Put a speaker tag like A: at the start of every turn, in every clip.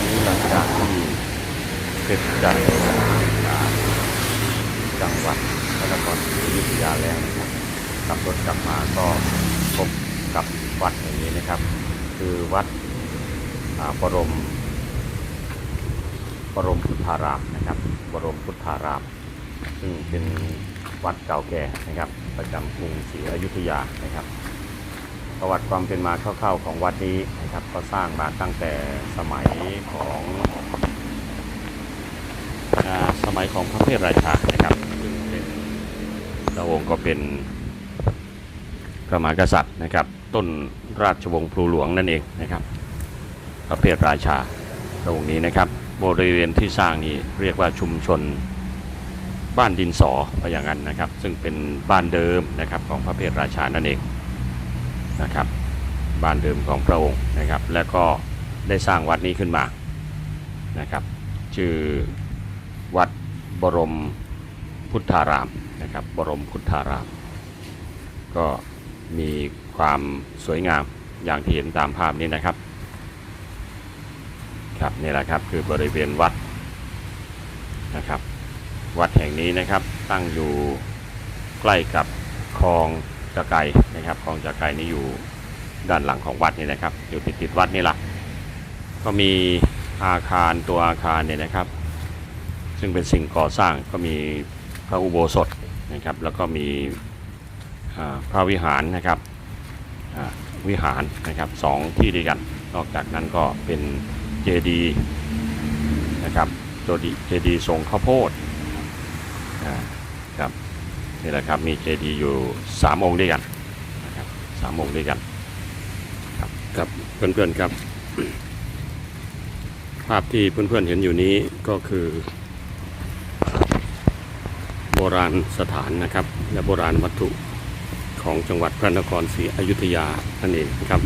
A: วันนี้หลังจากที่เสร็จจากจังหวัดพระนครศรีอยุธยาแล้วนะครับขับรถกลับมาก็พบกับวัดแห่งนี้นะครับ คือวัดอ่าบรมบรมพุทธารามนะครับบรมพุทธาราม ซึ่งเป็นวัดเก่าแก่นะครับ ประจำกรุงศรีอยุธยานะครับ ประวัติความเป็นมาคร่าวๆของวัดนี้นะครับ ก็สร้างมาตั้งแต่สมัยของสมัยของพระเพทราชานะครับซึ่งเป็นพระองค์ก็เป็นพระมหากษัตริย์นะครับ ต้นราชวงศ์พลูหลวงนั่นเองนะครับ พระเพทราชาพระองค์นี้นะครับบริเวณที่สร้างนี้เรียกว่าชุมชนบ้านดินสอว่าอย่างนั้นนะครับ ซึ่งเป็นบ้านเดิมนะครับของพระเพทราชานั่นเอง นะครับ บ้านเดิมของพระองค์นะครับ และก็ได้สร้างวัดนี้ขึ้นมานะครับ ชื่อวัดบรมพุทธารามนะครับ บรมพุทธาราม ก็มีความสวยงามอย่างที่เห็นตามภาพนี้นะครับ ครับนี่แหละครับคือบริเวณวัดนะครับ วัดแห่งนี้นะครับตั้งอยู่ใกล้กับคลอง จะไกนะครับคลองจะไกนี่อยู่ด้านหลังของวัดนี่นะครับ อยู่ติดติดๆวัดนี่แหละก็มีอาคารตัวอาคารเนี่ยนะครับ ซึ่งเป็นสิ่งก่อสร้างก็มีพระอุโบสถนะครับ แล้วก็มีพระวิหารนะครับวิหารนะครับสองที่ด้วยกัน นอกจากนั้นก็เป็นเจดีย์นะครับเจดีย์ทรงข้าวโพด นี่แหละครับมีเจดีย์อยู่สามองค์ด้วยกันนะครับสามองค์ด้วยกันครับครับเพื่อนๆครับ ภาพที่เพื่อนๆเห็นอยู่นี้ก็คือ โบราณสถานนะครับ และโบราณวัตถุของจังหวัดพระนครศรีอยุธยานั่นเองครับ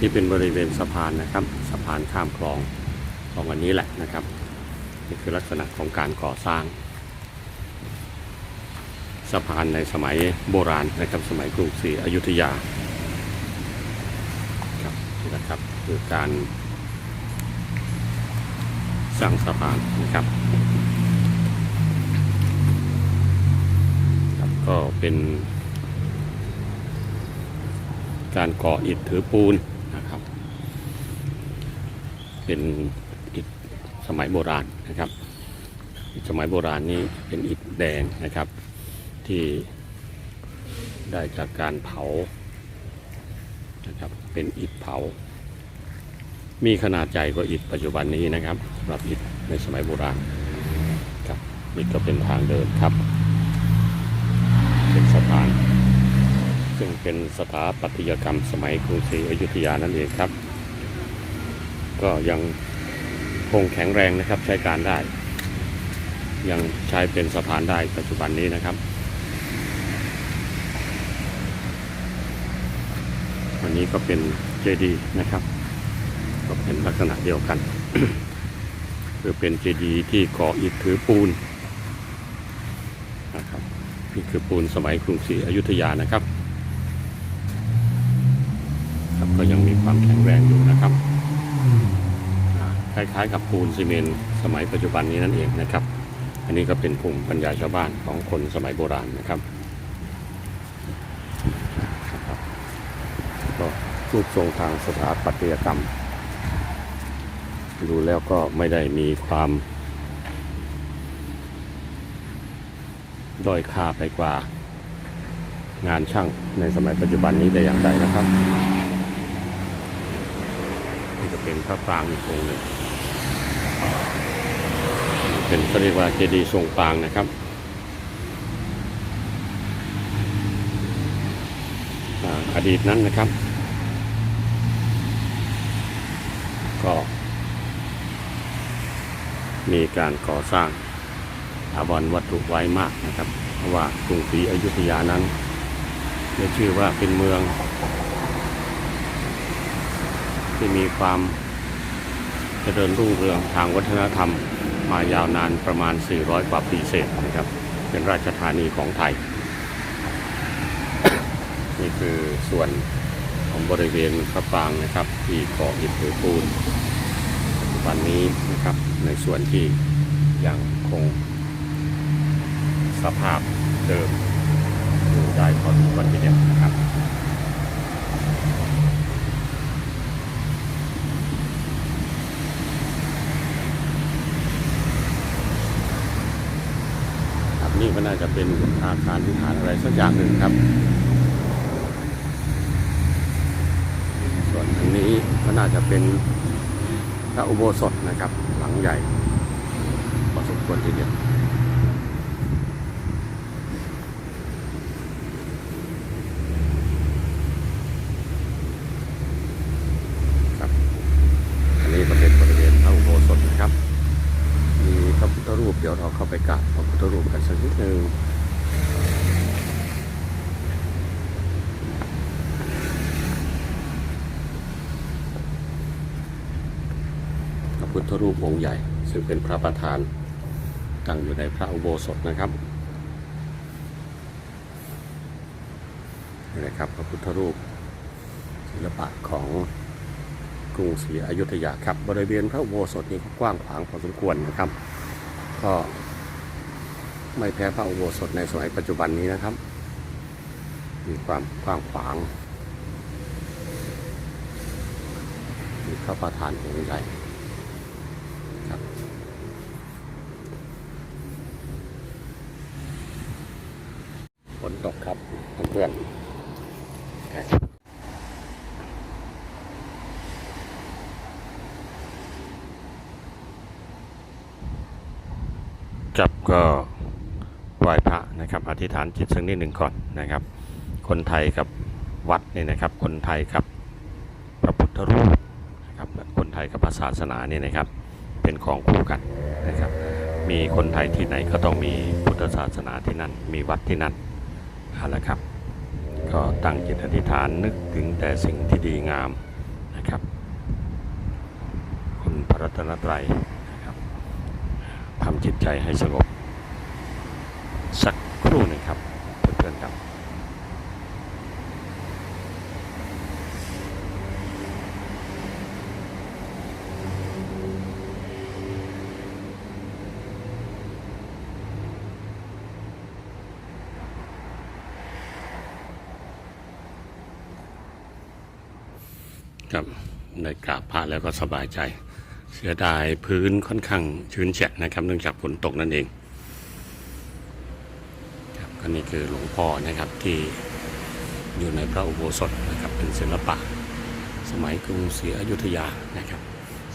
A: นี่เป็นบริเวณสะพานนะครับสะพานข้ามคลองของวันนี้แหละนะครับ นี่คือลักษณะของการก่อสร้าง สะพานในสมัยโบราณนะครับสมัยกรุงศรีอยุธยาครับนี่นะครับคือการสร้างสะพานนะครับครับก็เป็นการก่ออิฐถือปูนนะครับ เป็นอิฐสมัยโบราณนะครับ สมัยโบราณนี้เป็นอิฐแดงนะครับ ที่ได้จากการเผานะครับเป็นอิฐเผา มีขนาดใหญ่กว่าอิฐปัจจุบันนี้นะครับสำหรับอิฐในสมัยโบราณครับนี่ก็เป็นทางเดินครับ เป็นสะพาน ซึ่งเป็นสถาปัตยกรรมสมัยกรุงศรีอยุธยานั่นเองครับ ก็ยังคงแข็งแรงนะครับใช้การได้ ยังใช้เป็นสะพานได้ปัจจุบันนี้นะครับ นนี้ก็เป็นเจดีย์นะครับ ก็เป็นลักษณะเดียวกัน คือเป็นเจดีย์ที่ก่ออิฐถือปูนนะครับนี่คือปูนสมัยกรุงศรีอยุธยานะครับครับก็ยังมีความแข็งแรงอยู่นะครับคล้ายๆกับปูนซีเมนต์สมัยปัจจุบันนี้นั่นเองนะครับ อันนี้ก็เป็นภูมิปัญญาชาวบ้านของคนสมัยโบราณนะครับ ก็ รูปทรงทางสถาปัตยกรรม ดูแล้วก็ไม่ได้มีความ ด้อยค่าไปกว่า งานช่างในสมัยปัจจุบันนี้แต่อย่างใดนะครับนี่จะเป็นพระปรางอีกองค์หนึ่งเป็นเขาเรียกว่าเจดีย์ทรงปางนะครับอดีตนั้นนะครับ ก็ มีการก่อสร้างถาวรวัตถุไว้มากนะครับ เพราะว่ากรุงศรีอยุธยานั้นได้ชื่อว่าเป็นเมือง ที่มีความเจริญรุ่งเรืองทางวัฒนธรรมมายาวนานประมาณ 400 กว่าปีเศษนะครับ เป็นราชธานีของไทย นี่คือส่วนของบริเวณพระปรางนะครับ ที่ก่ออิฐถือปูน ปัจจุบันนี้นะครับในส่วนที่ยังคงสภาพเดิมอยู่ได้พอสมควรทีเดียวนะครับครับนี่ก็น่าจะเป็นอาคารวิหารอะไรสักอย่างหนึ่งครับ ส่วนทางนี้ก็น่าจะเป็น พระอุโบสถนะครับ หลังใหญ่พอสมควรทีเดียวครับ อันนี้ก็เป็นบริเวณพระอุโบสถนะครับ มีพระพุทธรูปเดี๋ยวเราเข้าไปกราบพระพุทธรูปกันสักนิดหนึ่ง พุทธรูปองค์ใหญ่ ซึ่งเป็นพระประธานตั้งอยู่ในพระอุโบสถนะครับนี่นะครับพระพุทธรูปศิลปะของกรุงศรีอยุธยาครับ บริเวณพระอุโบสถนี้ก็กว้างขวางพอสมควรนะครับ ก็ไม่แพ้พระอุโบสถในสมัยปัจจุบันนี้นะครับ มีความกว้างขวางมีพระประธานองค์ใหญ่ครับฝนตกครับเพื่อนๆครับ จับก็ไหว้พระนะครับอธิษฐานจิตสักนิดหนึ่งก่อนนะครับ คนไทยกับวัดนี่นะครับ คนไทยกับพระพุทธรูปนะครับคนไทยกับพระศาสนานี่นะครับ เป็นของคู่กันนะครับ มีคนไทยที่ไหนก็ต้องมีพุทธศาสนาที่นั่น มีวัดที่นั่นเอาละครับ ก็ตั้งจิตอธิษฐานนึกถึงแต่สิ่งที่ดีงามนะครับ คุณพระรัตนตรัยนะครับ ทำจิตใจให้สงบ สักครู่หนึ่งครับเพื่อนๆครับครับได้กราบพระแล้วก็สบายใจ เสียดายพื้นค่อนข้างชื้นแฉะนะครับ เนื่องจากฝนตกนั่นเองครับก็นี่คือหลวงพ่อนะครับที่อยู่ในพระอุโบสถนะครับเป็นศิลปะ สมัยกรุงศรีอยุธยานะครับ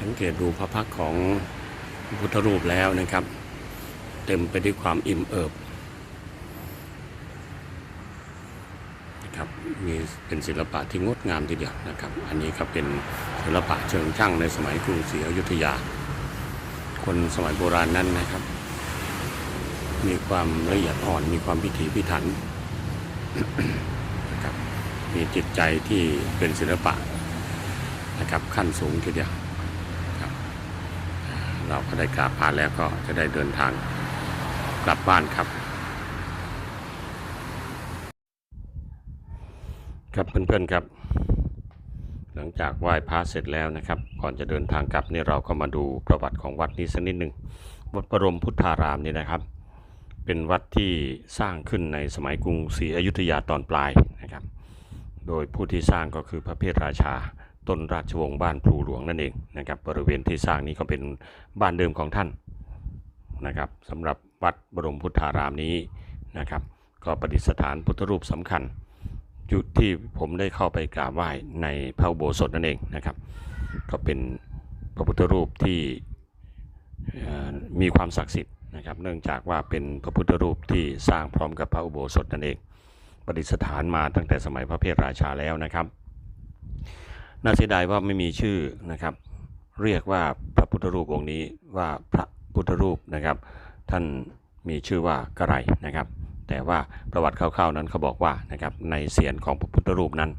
A: สังเกตดูพระพักของพุทธรูปแล้วนะครับ เต็มไปด้วยความอิ่มเอิบนะครับมีเป็นศิลปะที่งดงามทีเดียวนะครับ อันนี้ก็เป็น ศิลปะเชิงช่างในสมัยกรุงศรีอยุธยา คนสมัยโบราณนั้นนะครับ มีความละเอียดอ่อนมีความพิถีพิถันนะครับมีจิตใจที่เป็นศิลปะนะครับขั้นสูงทีเดียวครับเราก็ได้กราบผ่านแล้วก็จะได้เดินทางกลับบ้านครับ ครับเพื่อนๆครับ หลังจากไหว้พระเสร็จแล้วนะครับ ก่อนจะเดินทางกลับนี่เราก็มาดูประวัติของวัดนี้สักนิดหนึ่งวัดบรมพุทธารามนี่นะครับ เป็นวัดที่สร้างขึ้นในสมัยกรุงศรีอยุธยาตอนปลายนะครับ โดยผู้ที่สร้างก็คือพระเพทราชาต้นราชวงศ์บ้านพลูหลวงนั่นเองนะครับ บริเวณที่สร้างนี้ก็เป็นบ้านเดิมของท่านนะครับสำหรับวัดบรมพุทธารามนี้นะครับ ก็ประดิษฐานพุทธรูปสำคัญ จุดที่ผมได้เข้าไปกราบไหว้ในพระอุโบสถนั่นเองนะครับ ก็เป็นพระพุทธรูปที่มีความศักดิ์สิทธิ์นะครับ เนื่องจากว่าเป็นพระพุทธรูปที่สร้างพร้อมกับพระอุโบสถนั่นเองประดิษฐานมาตั้งแต่สมัยพระเพทราชาแล้วนะครับ น่าเสียดายว่าไม่มีชื่อนะครับ เรียกว่าพระพุทธรูปองค์นี้ว่าพระพุทธรูปนะครับ ท่านมีชื่อว่ากระไรนะครับ แต่ว่าประวัติคร่าวๆนั้นเขาบอกว่านะครับในเสียนของพระพุทธรูปนั้น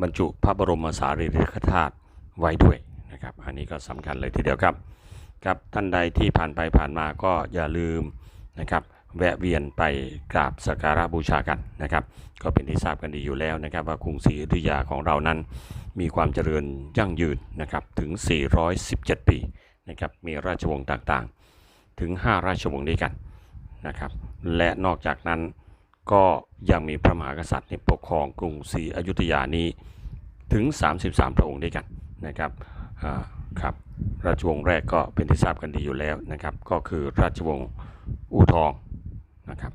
A: บรรจุพระบรมสารีริกธาตุไว้ด้วยนะครับอันนี้ก็สำคัญเลยทีเดียวครับครับท่านใดที่ผ่านไปผ่านมาก็อย่าลืมนะครับแวะเวียนไปกราบสักการะบูชากันนะครับ ก็เป็นที่ทราบกันดีอยู่แล้วนะครับ ว่ากรุงศรีอยุธยาของเรานั้น มีความเจริญยั่งยืนนะครับถึง 417 ปีนะครับมีราชวงศ์ต่างๆ ถึง 5 ราชวงศ์ด้วยกัน นะครับ และนอกจากนั้นก็ยังมีพระมหากษัตริย์ในปกครองกรุงศรีอยุธยานี้ถึง 33 พระองค์ด้วยกันนะครับครับราชวงศ์แรกก็เป็นที่ทราบกันดีอยู่แล้วนะครับ ก็คือราชวงศ์อู่ทองนะครับ